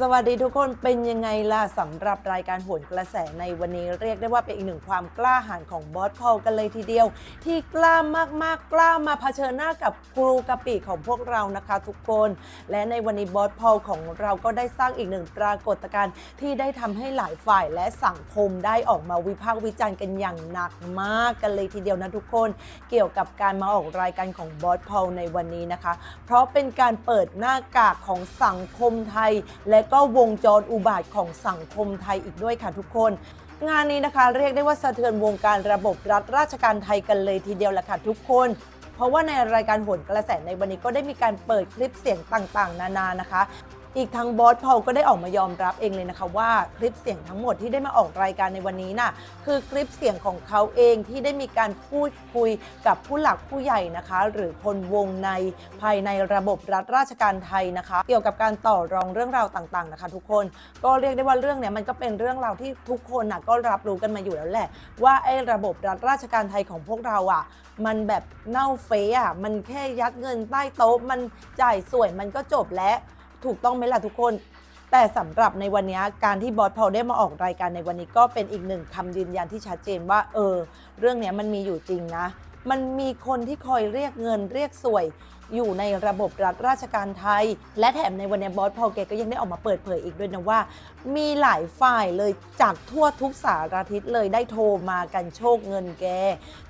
สวัสดีทุกคนเป็นยังไงล่ะสำหรับรายการโหนกระแสในวันนี้เรียกได้ว่าเป็นอีกหนึ่งความกล้าหาญของบอสพอลกันเลยทีเดียว ที่กล้ามากๆกล้ามาเผชิญหน้ากับครูกะปิของพวกเรานะคะทุกคน และในวันนี้บอสพอลของเราก็ได้สร้างอีกหนึ่งปรากฏการณ์ที่ได้ทำให้หลายฝ่ายและสังคมได้ออกมาวิพากษ์วิจารณ์กันอย่างหนักมากกันเลยทีเดียวนะทุกคน เกี่ยวกับการมาออกรายการของบอสพอลในวันนี้นะคะ เพราะเป็นการเปิดหน้ากากของสังคมไทยและก็วงจรอุบาทของสังคมไทยอีกด้วยค่ะทุกคน งานนี้นะคะเรียกได้ว่าสะเทือนวงการระบบรัฐราชการไทยกันเลยทีเดียวแหละค่ะทุกคน เพราะว่าในรายการโหนกระแสในวันนี้ก็ได้มีการเปิดคลิปเสียงต่างๆ นานานะคะ อีกทั้งบอสพอลก็ได้ออกมายอมรับเองเลยนะคะว่าคลิปเสียงทั้งหมดที่ได้มาออกรายการในวันนี้น่ะคือคลิปเสียงของเขาเองที่ได้มีการพูดคุยกับผู้หลักผู้ใหญ่นะคะ หรือคนวงในภายในระบบรัฐราชการไทยนะคะ เกี่ยวกับการต่อรองเรื่องราวต่างๆนะคะ ทุกคนก็เรียกได้ว่าเรื่องเนี้ยมันก็เป็นเรื่องราวที่ทุกคนน่ะก็รับรู้กันมาอยู่แล้วแหละ ว่าไอ้ระบบรัฐราชการไทยของพวกเราอะมันแบบเน่าเฟะอะมันแค่ยัดเงินใต้โต๊ะมันจ่ายสวยมันก็จบแล้ว ถูกต้องไหมล่ะทุกคน แต่สำหรับในวันนี้การที่บอสพอลได้มาออกรายการในวันนี้ก็เป็นอีกหนึ่งคำยืนยันที่ชัดเจนว่าเออเรื่องนี้มันมีอยู่จริงนะ มันมีคนที่คอยเรียกเงินเรียกสวย อยู่ในระบบรัฐราชการไทย และแถมในวันนี้บอสพอลแกก็ยังได้ออกมาเปิดเผยอีกด้วยนะว่า มีหลายฝ่ายเลยจากทั่วทุกสารทิศเลยได้โทรมากันโชคเงินแก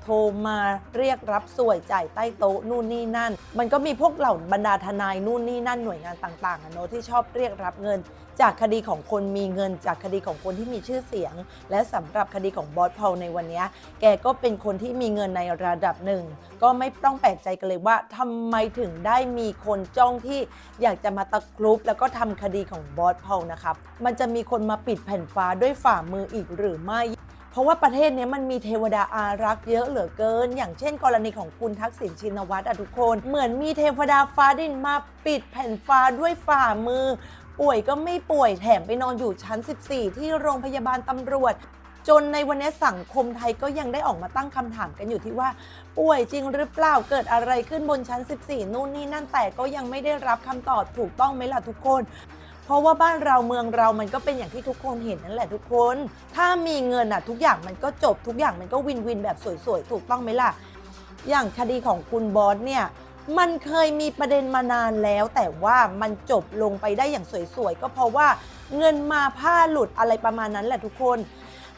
โทรมาเรียกรับสวยจ่ายใต้โต๊ะนู่นนี่นั่น มันก็มีพวกเหล่าบรรดาทนายนู่นนี่นั่นหน่วยงานต่างๆอะเนอะที่ชอบเรียกรับเงิน จากคดีของคนมีเงิน จากคดีของคนที่มีชื่อเสียง และสำหรับคดีของบอสพอลในวันนี้ แกก็เป็นคนที่มีเงินในระดับหนึ่ง ก็ไม่ต้องแปลกใจกันเลยว่าทำไมถึงได้มีคนจ้องที่อยากจะมาตะครุบแล้วก็ทำคดีของบอสพอลนะครับมันจะมีคนมาปิดแผ่นฟ้าด้วยฝ่ามืออีกหรือไม่เพราะว่าประเทศนี้มันมีเทวดาอารักษ์เยอะเหลือเกิน อย่างเช่น กรณีของคุณทักษิณชินวัตรอะทุกคน เหมือนมีเทวดาฟ้าดินมาปิดแผ่นฟ้าด้วยฝ่ามือ ป่วยก็ไม่ป่วยแถมไปนอนอยู่ชั้น 14 ที่โรงพยาบาลตำรวจ จนในวันนี้สังคมไทยก็ยังได้ออกมาตั้งคำถามกันอยู่ที่ว่า ป่วยจริงหรือเปล่าเกิดอะไรขึ้นบนชั้น 14 นู่นนี่นั่นแต่ก็ยังไม่ได้รับคำตอบถูกต้องไหมล่ะทุกคนเพราะว่าบ้านเราเมืองเรามันก็เป็นอย่างที่ทุกคนเห็นนั่นแหละทุกคน ถ้ามีเงินอะทุกอย่างมันก็จบทุกอย่างมันก็วินวินแบบสวยๆ ถูกต้องไหมล่ะ อย่างคดีของคุณบอสเนี่ย มันเคยมีประเด็นมานานแล้ว แต่ว่ามันจบลงไปได้อย่างสวยๆ ก็เพราะว่าเงินมาผ้าหลุดอะไรประมาณนั้นแหละทุกคน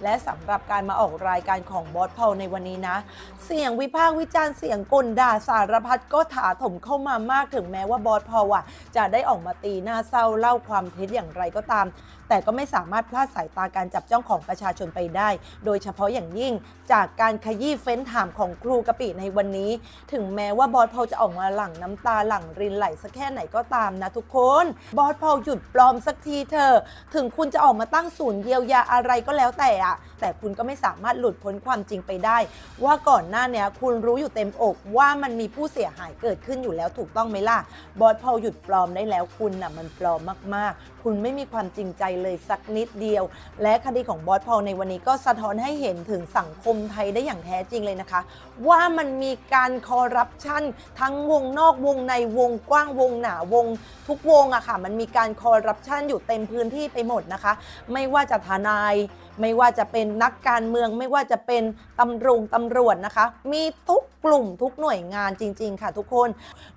และสำหรับการมาออกรายการของบอสพอลในวันนี้นะ เสียงวิพากษ์วิจารณ์เสียงกลด่าสารพัดก็ถาถมเข้ามามากถึงแม้ว่าบอสพอลอะ จะได้ออกมาตีหน้าเศร้าเล่าความเท็จอย่างไรก็ตามแต่ก็ไม่สามารถพลาดสายตาการจับจ้องของประชาชนไปได้ โดยเฉพาะอย่างยิ่งจากการขยี้เฟ้นถามของครูกะปิในวันนี้ ถึงแม้ว่าบอสพอลจะออกมาหลั่งน้ำตาหลั่งรินไหลสักแค่ไหนก็ตามนะทุกคน บอสพอลหยุดปลอมสักทีเถอะถึงคุณจะออกมาตั้งศูนย์เยียวยาอะไรก็แล้วแต่อะแต่คุณก็ไม่สามารถหลุดพ้นความจริงไปได้ ว่าก่อนหน้าเนี้ยคุณรู้อยู่เต็มอกว่ามันมีผู้เสียหายเกิดขึ้นอยู่แล้วถูกต้องไหมล่ะบอสพอลหยุดปลอมได้แล้วคุณน่ะมันปลอมมากๆ คุณไม่มีความจริงใจเลยสักนิดเดียว และคดีของบอสพอลในวันนี้ก็สะท้อนให้เห็นถึงสังคมไทยได้อย่างแท้จริงเลยนะคะ ว่ามันมีการคอร์รัปชันทั้งวงนอกวงในวงกว้างวงหนาวง ทุกวงอะค่ะมันมีการคอร์รัปชันอยู่เต็มพื้นที่ไปหมดนะคะ ไม่ว่าจะทนาย ไม่ว่าจะเป็นนักการเมือง ไม่ว่าจะเป็นตำรวจตำรวจนะคะ มีทุกกลุ่มทุกหน่วยงานจริง ๆ ค่ะทุกคน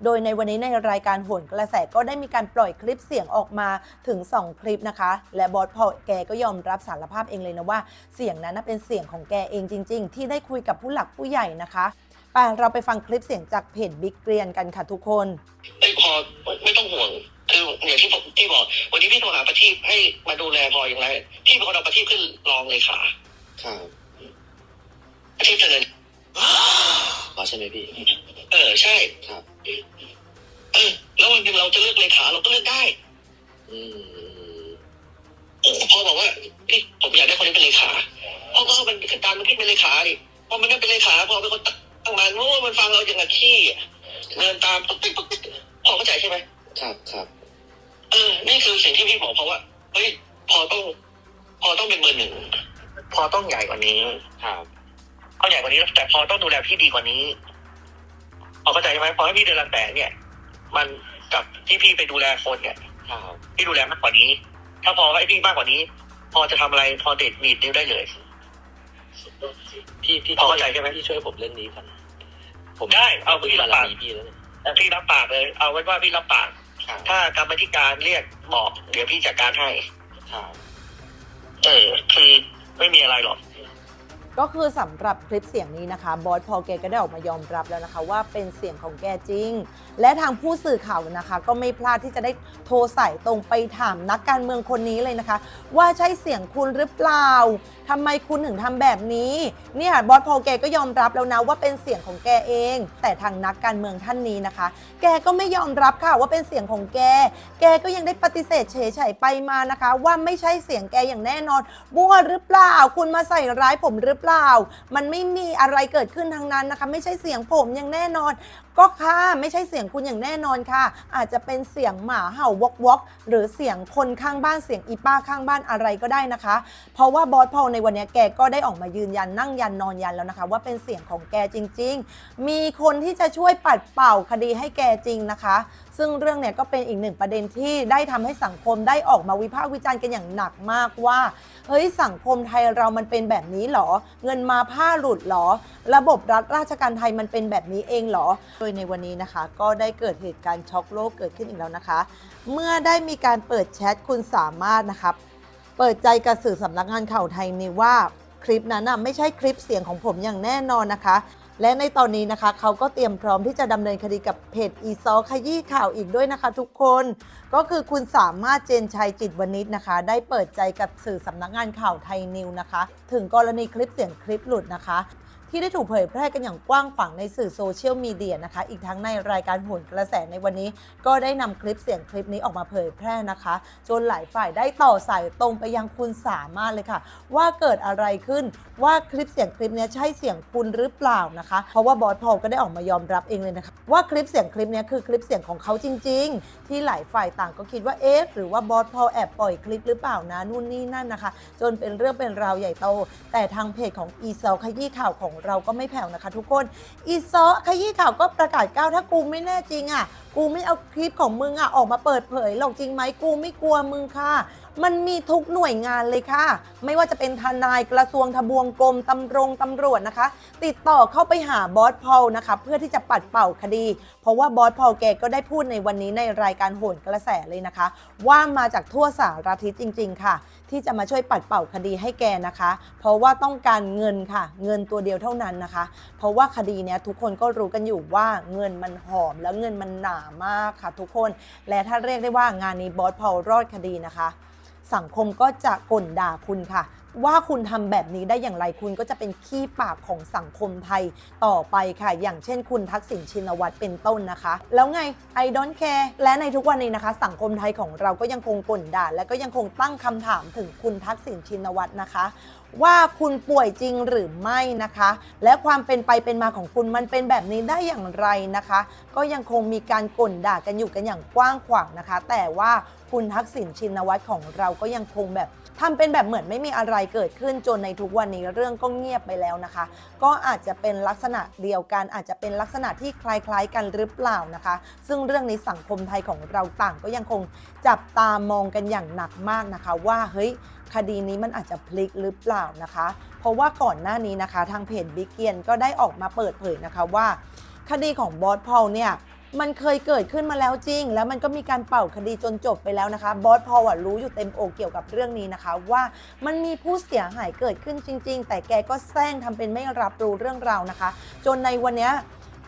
โดยในวันนี้ในรายการโหนกระแสก็ได้มีการปล่อยคลิปเสียงออกมาถึง2 คลิปนะคะ และบอสพอลแกก็ยอมรับสารภาพเองเลยนะว่า เสียงนั้นนะเป็นเสียงของแกเองจริง ๆ ที่ได้คุยกับผู้หลักผู้ใหญ่นะคะไปเราไปฟังคลิปเสียงจากเพจบิ๊กเกรียนกันค่ะทุกคนไอ้ยพอไม่ต้องห่วงคืออย่างที่ผมที่บอก วันนี้พี่โทรหาประทีปให้มาดูแลพออย่างไรพี่เป็นคนเอาประทีปขึ้นรองเลยค่ะครับประทีปเจริญอ๋อใช่ไหมพี่ เออใช่ครับเออแล้ววันหนึงเราจะเลือกเลขาเราก็เลือกได้อืมโอ้ พอบอกว่าพี่ผมอยากได้คนนี้เป็นเลขาพอก็เอามันตามมันขึ้นเป็นเลขาดิพอมันได้เป็นเลขาพอเป็นคนตั้งมันโอ้มันฟังเราอย่างกับขี้เดินตามตุ๊กติ๊กตุ๊กติ๊กพอเข้าใจใช่ไหมครับครับเออ นี่คือสิ่งที่พี่บอกเพราะว่าเฮ้ยพอต้อง พอต้องเป็นเบอร์หนึ่งพอต้องใหญ่กว่านี้ครับพอใหญ่กว่านี้แต่พอต้องดูแลพี่ดีกว่านี้พอเข้าใจใช่ไหมพอให้พี่เดินรันแปะเนี่ย มันกับที่พี่ไปดูแลคนเนี่ย ครับพี่ดูแลมากกว่านี้ ถ้าพอไอ้พี่มากกว่านี้ พอจะทำอะไรพอเด็ดดีดนิ้วได้เลยพี่พี่พอเข้าใจใช่ไหมพี่ช่วยผมเรื่องนี้ก่อนผมได้เอาพึ่งพี่บารับราปากมีพี่แล้วเนี่ยแต่พี่รับปากเลย เอาไว้ว่าพี่รับปากครับถ้ากรรมธิการเรียกบอกเดี๋ยวพี่จัดการให้ครับเออคือไม่มีอะไรหรอกก็คือสำหรับคลิปเสียงนี้นะคะบอสพอลแกก็ได้ออกมายอมรับแล้วนะคะ ว่าเป็นเสียงของแกจริง และทางผู้สื่อข่าวนะคะ ก็ไม่พลาดที่จะได้โทรสายตรงไปถามนักการเมืองคนนี้เลยนะคะ ว่าใช่เสียงคุณหรือเปล่า ทำไมคุณถึงทำแบบนี้เนี่ยบอสพอลแกก็ยอมรับแล้วนะว่าเป็นเสียงของแกเอง แต่ทางนักการเมืองท่านนี้นะคะ แกก็ไม่ยอมรับค่ะว่าเป็นเสียงของแก แกก็ยังได้ปฏิเสธเฉยๆไปมานะคะ ว่าไม่ใช่เสียงแกอย่างแน่นอนบัวหรือเปล่า คุณมาใส่ร้ายผมหรือเปล่า มันไม่มีอะไรเกิดขึ้นทางนั้นนะคะ ไม่ใช่เสียงผมอย่างแน่นอน ก็ค่ะไม่ใช่เสียงคุณอย่างแน่นอนค่ะ อาจจะเป็นเสียงหมาเห่าวอกวอกหรือเสียงคนข้างบ้านเสียงอีป้าข้างบ้านอะไรก็ได้นะคะ เพราะว่าบอสพอลในวันนี้แกก็ได้ออกมายืนยันนั่งยันนอนยันแล้วนะคะ ว่าเป็นเสียงของแกจริง ๆ มีคนที่จะช่วยปัดเป่าคดีให้แกจริงนะคะ ซึ่งเรื่องเนี่ยก็เป็นอีกหนึ่งประเด็นที่ได้ทำให้สังคมได้ออกมาวิพากษ์วิจารณ์กันอย่างหนักมากว่าเฮ้ยสังคมไทยเรามันเป็นแบบนี้หรอ เงินมาผ้าหลุดหรอ ระบบรัฐราชการไทยมันเป็นแบบนี้เองหรอ โดยในวันนี้นะคะ ก็ได้เกิดเหตุการณ์ช็อกโลกเกิดขึ้นอีกแล้วนะคะ เมื่อได้มีการเปิดแชทคุณสามารถนะครับ เปิดใจกับสื่อสำนักงานข่าวไทยนี่ว่าคลิปนั้นน่ะไม่ใช่คลิปเสียงของผมอย่างแน่นอนนะคะ และในตอนนี้นะคะ เขาก็เตรียมพร้อมที่จะดำเนินคดีกับเพจอีซอขยี้ข่าวอีกด้วยนะคะ ทุกคน ก็คือคุณสามารถเจนชัยจิตวณิชนะคะ ได้เปิดใจกับสื่อสำนักงานข่าวไทยนิวนะคะ ถึงกรณีคลิปเสียงคลิปหลุดนะคะ ที่ได้ถูกเผยแพร่กันอย่างกว้างขวางในสื่อโซเชียลมีเดียนะคะ อีกทั้งในรายการโหนกระแสในวันนี้ ก็ได้นำคลิปเสียงคลิปนี้ออกมาเผยแพร่นะคะ จนหลายฝ่ายได้ต่อสายตรงไปยังคุณสามารถเลยค่ะ ว่าเกิดอะไรขึ้นว่าคลิปเสียงคลิปนี้ใช่เสียงคุณหรือเปล่านะคะ เพราะว่าบอสพอลก็ได้ออกมายอมรับเองเลยนะคะ ว่าคลิปเสียงคลิปนี้คือคลิปเสียงของเขาจริง ๆ ที่หลายฝ่ายต่างก็คิดว่าเอ๊ะหรือว่าบอสพอลแอบปล่อยคลิปหรือเปล่านะนู่นนี่นั่นนะคะ จนเป็นเรื่องเป็นราวใหญ่โต แต่ทางเพจของอีซอขยี้ข่าวของเราก็ไม่แผ่วนะคะ ทุกคนอีซอขยี้ข่าวก็ประกาศก้าวถ้ากูไม่แน่จริงอะ กูไม่เอาคลิปของมึงอะออกมาเปิดเผยหรอกจริงไหมกูไม่กลัวมึงค่ะมันมีทุกหน่วยงานเลยค่ะ ไม่ว่าจะเป็นทนายกระทรวงทบวงกรมตำรงตำรวจนะคะ ติดต่อเข้าไปหาบอสพอลนะคะ เพื่อที่จะปัดเป่าคดี เพราะว่าบอสพอลแกก็ได้พูดในวันนี้ในรายการโหนกระแสเลยนะคะ ว่ามาจากทั่วสารทิศจริง ๆ ค่ะ ที่จะมาช่วยปัดเป่าคดีให้แกนะคะ เพราะว่าต้องการเงินค่ะ เงินตัวเดียวเท่านั้นนะคะ เพราะว่าคดีเนี้ยทุกคนก็รู้กันอยู่ว่าเงินมันหอมแล้วเงินมันหนามากค่ะ ทุกคนและถ้าเรียกได้ว่างานนี้บอสพอลรอดคดีนะคะ สังคมก็จะก่นด่าคุณค่ะว่าคุณทำแบบนี้ได้อย่างไรคุณก็จะเป็นขี้ปากของสังคมไทยต่อไปค่ะ อย่างเช่นคุณทักษิณชินวัตรเป็นต้นนะคะ แล้วไง I don't care และในทุกวันนี้นะคะ สังคมไทยของเราก็ยังคงก่นด่าและก็ยังคงตั้งคำถามถึงคุณทักษิณชินวัตรนะคะ ว่าคุณป่วยจริงหรือไม่นะคะ และความเป็นไปเป็นมาของคุณมันเป็นแบบนี้ได้อย่างไรนะคะ ก็ยังคงมีการก่นด่ากันอยู่กันอย่างกว้างขวางนะคะ แต่ว่าคุณทักษิณชินวัตรของเราก็ยังคงแบบ ทำเป็นแบบเหมือนไม่มีอะไรเกิดขึ้นจนในทุกวันนี้เรื่องก็เงียบไปแล้วนะคะ ก็อาจจะเป็นลักษณะเดียวกัน อาจจะเป็นลักษณะที่คล้ายๆกันหรือเปล่านะคะ ซึ่งเรื่องนี้สังคมไทยของเราต่างก็ยังคงจับตามองกันอย่างหนักมากนะคะ ว่าเฮ้ยคดีนี้มันอาจจะพลิกหรือเปล่านะคะ เพราะว่าก่อนหน้านี้นะคะ ทางเพจบิ๊กเกียนก็ได้ออกมาเปิดเผยนะคะว่า คดีของบอสพอลเนี่ย มันเคยเกิดขึ้นมาแล้วจริง แล้วมันก็มีการเป่าคดีจนจบไปแล้วนะคะ บอสพอลอะรู้อยู่เต็มอกเกี่ยวกับเรื่องนี้นะคะ ว่ามันมีผู้เสียหายเกิดขึ้นจริง ๆ แต่แกก็แซงทำเป็นไม่รับรู้เรื่องราวนะคะ จนในวันนี้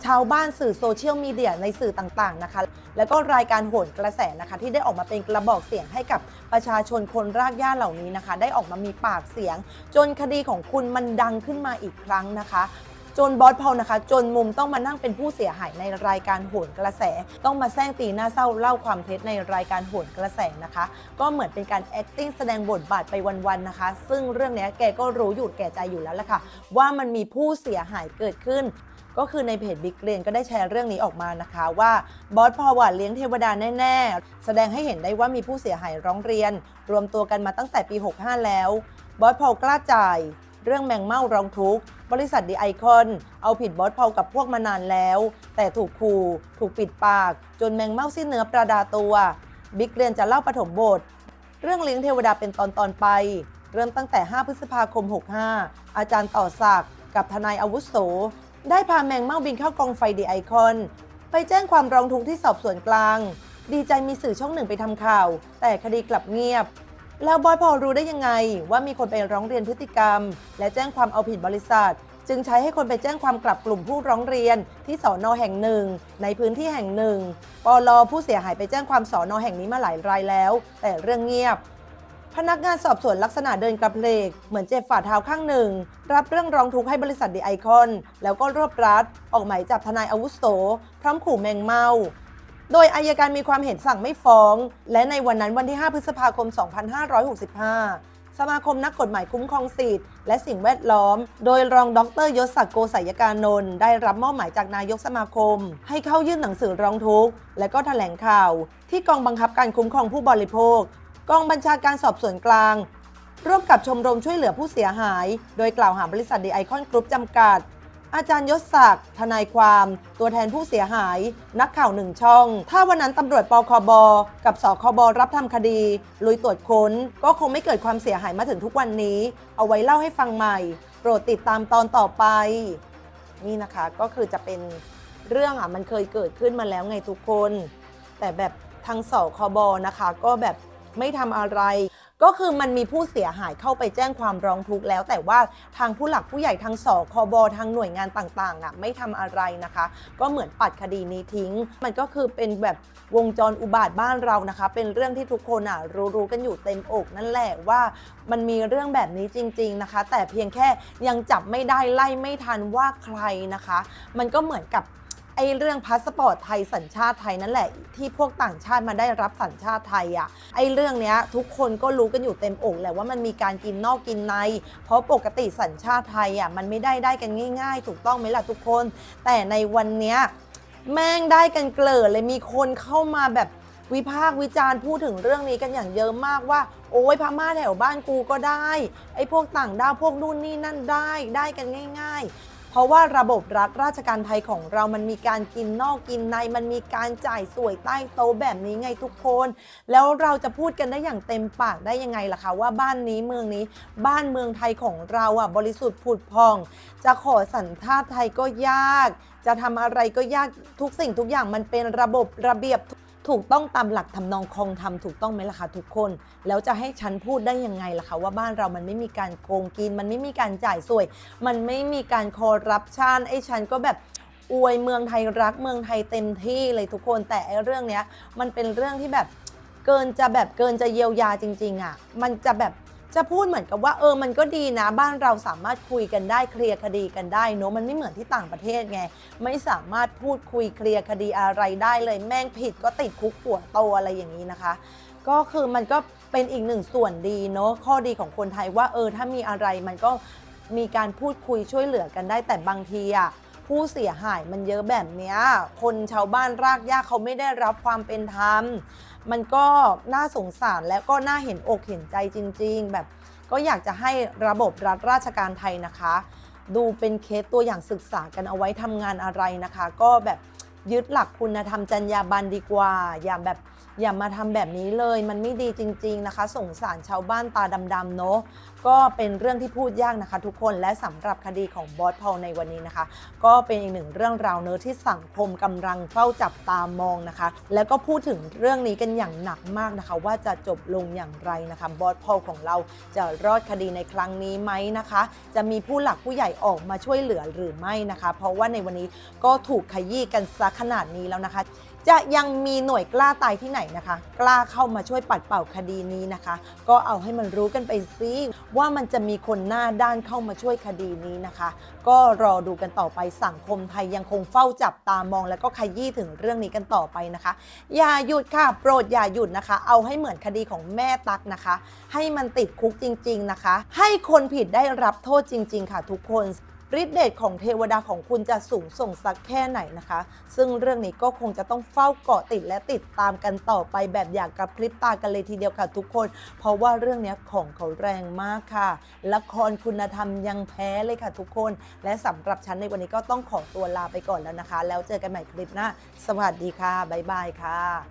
ชาวบ้านสื่อโซเชียลมีเดียในสื่อต่างๆนะคะ แล้วก็รายการโหนกระแสนะคะ ที่ได้ออกมาเป็นกระบอกเสียงให้กับประชาชนคนรากหญ้าเหล่านี้นะคะ ได้ออกมามีปากเสียง จนคดีของคุณมันดังขึ้นมาอีกครั้งนะคะ จนบอสพอลนะคะ จนมุมต้องมานั่งเป็นผู้เสียหายในรายการโหนกระแส ต้องมาแซงตีหน้าเศร้าเล่าความเท็จในรายการโหนกระแสนะคะ ก็เหมือนเป็นการ acting แสดงบทบาทไปวันๆนะคะ ซึ่งเรื่องนี้แกก็รู้อยู่แก่ใจอยู่แล้วแหละค่ะ ว่ามันมีผู้เสียหายเกิดขึ้นก็คือในเพจบิ๊กเรียนก็ได้แชร์เรื่องนี้ออกมานะคะว่าบอสพอลว่าเลี้ยงเทวดาแน่ ๆ แสดงให้เห็นได้ว่ามีผู้เสียหายร้องเรียน รวมตัวกันมาตั้งแต่ปี 65 แล้ว บอสพอลกล้าจ่าย เรื่องแมงเม่าร้องทุกข์ บริษัทดีไอคอนเอาผิดบอสพอลกับพวกมานานแล้ว แต่ถูกขู่ถูกปิดปาก จนแมงเม่าสิ้นเนื้อประดาตัว บิ๊กเรียนจะเล่าปฐมบท เรื่องเลี้ยงเทวดาเป็นตอนตอนไป เริ่มตั้งแต่ 5 พฤษภาคม 65 อาจารย์ต่อศักดิ์กับทนายอาวุโส ได้พาแมงเม่าบินเข้ากองไฟดีไอคอนไปแจ้งความร้องทุกข์ที่สอบสวนกลาง ดีใจมีสื่อช่องหนึ่งไปทำข่าว แต่คดีกลับเงียบ แล้วบอยพอรู้ได้ยังไง ว่ามีคนไปร้องเรียนพฤติกรรม และแจ้งความเอาผิดบริษัท จึงใช้ให้คนไปแจ้งความกลับกลุ่มผู้ร้องเรียนที่สอนอแห่งหนึ่ง ในพื้นที่แห่งหนึ่งปลผู้เสียหายไปแจ้งความสอนอแห่งนี้มาหลายรายแล้ว แต่เรื่องเงียบพนักงานสอบสวนลักษณะเดินกระเพลก เหมือนเจ็บฝ่าเท้าข้างหนึ่ง รับเรื่องร้องทุกข์ให้บริษัทดีไอคอน แล้วก็รวบรัด ออกหมายจับทนายอาวุโส พร้อมขู่แมงเมา โดยอายการมีความเห็นสั่งไม่ฟ้อง และในวันนั้นวันที่ 5 พฤษภาคม 2565 สมาคมนักกฎหมายคุ้มครองสิทธิ์และสิ่งแวดล้อม โดยรองดรยศศักดิ์โกศยการนนท์ได้รับมอบหมายจากนายกสมาคม ให้เข้ายื่นหนังสือร้องทุกข์ และก็แถลงข่าว ที่กองบังคับการคุ้มครองผู้บริโภค กองบัญชาการสอบสวนกลางร่วมกับชมรมช่วยเหลือผู้เสียหาย โดยกล่าวหาบริษัทดีไอคอนกรุ๊ปจำกัด อาจารย์ยศศักดิ์ทนายความ ตัวแทนผู้เสียหาย นักข่าวหนึ่งช่อง ถ้าวันนั้นตำรวจปคบ กับสคบรับทำคดี ลุยตรวจค้น ก็คงไม่เกิดความเสียหายมาถึงทุกวันนี้ เอาไว้เล่าให้ฟังใหม่ โปรดติดตามตอนต่อไป นี่นะคะก็คือจะเป็นเรื่องอะมันเคยเกิดขึ้นมาแล้วไงทุกคน แต่แบบทางสคบนะคะ ก็แบบไม่ทำอะไร ก็คือมันมีผู้เสียหายเข้าไปแจ้งความร้องทุกข์แล้ว แต่ว่าทางผู้หลักผู้ใหญ่ทางสคบทางหน่วยงานต่างๆอะไม่ทำอะไรนะคะ ก็เหมือนปัดคดีนี้ทิ้ง มันก็คือเป็นแบบวงจรอุบาทบ้านเรานะคะ เป็นเรื่องที่ทุกคนอะรู้ๆกันอยู่เต็มอกนั่นแหละว่ามันมีเรื่องแบบนี้จริง ๆนะคะ แต่เพียงแค่ยังจับไม่ได้ไล่ไม่ทันว่าใครนะคะ มันก็เหมือนกับ ไอ้เรื่องพาสปอร์ตไทยสัญชาติไทยนั่นแหละ ที่พวกต่างชาติมาได้รับสัญชาติไทยอะ่ะไอ้เรื่องเนี้ยทุกคนก็รู้กันอยู่เต็มอกแหละว่ามันมีการกินนอกกินใน เพราะปกติสัญชาติไทยอะ่ะมันไม่ได้ได้กันง่าย ๆ ถูกต้องไหมล่ะทุกคน แต่ในวันเนี้ยแม่งได้กันเกลิดเลยมีคนเข้ามาแบบวิพากษ์วิจารณ์พูดถึงเรื่องนี้กันอย่างเยอะมากว่า โอ้ยพม่าแถวบ้านกูก็ได้ ไอ้พวกต่างด้าวพวกนู่นนี่นั่นได้ได้กันง่าย ๆ เพราะว่าระบบรัฐราชการไทยของเรามันมีการกินนอกกินใน มันมีการจ่ายสวยใต้โต๊ะแบบนี้ไงทุกคน แล้วเราจะพูดกันได้อย่างเต็มปากได้ยังไงล่ะคะว่าบ้านนี้เมืองนี้บ้านเมืองไทยของเราอะบริสุทธิ์ผุดพอง จะขอสัญชาติไทยก็ยาก จะทำอะไรก็ยากทุกสิ่งทุกอย่างมันเป็นระบบระเบียบ ถูกต้องตามหลักทำนองคองธรรมถูกต้องไหมล่ะคะทุกคน แล้วจะให้ฉันพูดได้ยังไงล่ะคะว่าบ้านเรามันไม่มีการโกงกิน มันไม่มีการจ่ายสวย มันไม่มีการคอร์รัปชันไอ้ฉันก็แบบอวยเมืองไทยรักเมืองไทยเต็มที่เลยทุกคนแต่ไอ้เรื่องเนี้ยมันเป็นเรื่องที่แบบเกินจะแบบเกินจะเยียวยาจริงๆอะ่ะมันจะแบบ จะพูดเหมือนกับว่าเออมันก็ดีนะบ้านเราสามารถคุยกันได้เคลียร์คดีกันได้เนอะมันไม่เหมือนที่ต่างประเทศไง ไม่สามารถพูดคุยเคลียร์คดีอะไรได้เลย แม่งผิดก็ติดคุกหัวโตอะไรอย่างนี้นะคะ ก็คือมันก็เป็นอีกหนึ่งส่วนดีเนาะข้อดีของคนไทยว่าเออถ้ามีอะไรมันก็มีการพูดคุยช่วยเหลือกันได้แต่บางทีอะผู้เสียหายมันเยอะแบบเนี้ยคนชาวบ้านรากหญ้าเขาไม่ได้รับความเป็นธรรม มันก็น่าสงสารและก็น่าเห็นอกเห็นใจจริง ๆ แบบก็อยากจะให้ระบบรัฐราชการไทยนะคะ ดูเป็นเคสตัวอย่างศึกษากันเอาไว้ทำงานอะไรนะคะ ก็แบบยึดหลักคุณธรรมจรรยาบรรณดีกว่า อย่าแบบ อย่ามาทำแบบนี้เลยมันไม่ดีจริง ๆนะคะ สงสารชาวบ้านตาดำๆเนาะก็เป็นเรื่องที่พูดยากนะคะ ทุกคนและสำหรับคดีของบอสพอลในวันนี้นะคะ ก็เป็นอีกหนึ่งเรื่องราวเนื้อที่สังคมกำลังเฝ้าจับตามองนะคะ แล้วก็พูดถึงเรื่องนี้กันอย่างหนักมากนะคะ ว่าจะจบลงอย่างไรนะคะบอสพอลของเราจะรอดคดีในครั้งนี้ไหมนะคะ จะมีผู้หลักผู้ใหญ่ออกมาช่วยเหลือหรือไม่นะคะ เพราะว่าในวันนี้ก็ถูกขยี้กันซะขนาดนี้แล้วนะคะ จะยังมีหน่วยกล้าตายที่ไหนนะคะ กล้าเข้ามาช่วยปัดเป่าคดีนี้นะคะ ก็เอาให้มันรู้กันไปซิว่ามันจะมีคนหน้าด้านเข้ามาช่วยคดีนี้นะคะ ก็รอดูกันต่อไปสังคมไทยยังคงเฝ้าจับตามองแล้วก็ขยี้ถึงเรื่องนี้กันต่อไปนะคะ อย่าหยุดค่ะโปรดอย่าหยุดนะคะ เอาให้เหมือนคดีของแม่ตักนะคะ ให้มันติดคุกจริง ๆนะคะ ให้คนผิดได้รับโทษจริง ๆ ค่ะทุกคน ฤทธิเดชของเทวดาของคุณจะสูงส่งสักแค่ไหนนะคะ ซึ่งเรื่องนี้ก็คงจะต้องเฝ้าเกาะติดและติดตามกันต่อไปแบบอย่างกับพริบตากันเลยทีเดียวค่ะทุกคน เพราะว่าเรื่องนี้ของเขาแรงมากค่ะ ละครคุณธรรมยังแพ้เลยค่ะทุกคน และสำหรับฉันในวันนี้ก็ต้องขอตัวลาไปก่อนแล้วนะคะ แล้วเจอกันใหม่คลิปหน้า สวัสดีค่ะบ๊ายบายค่ะ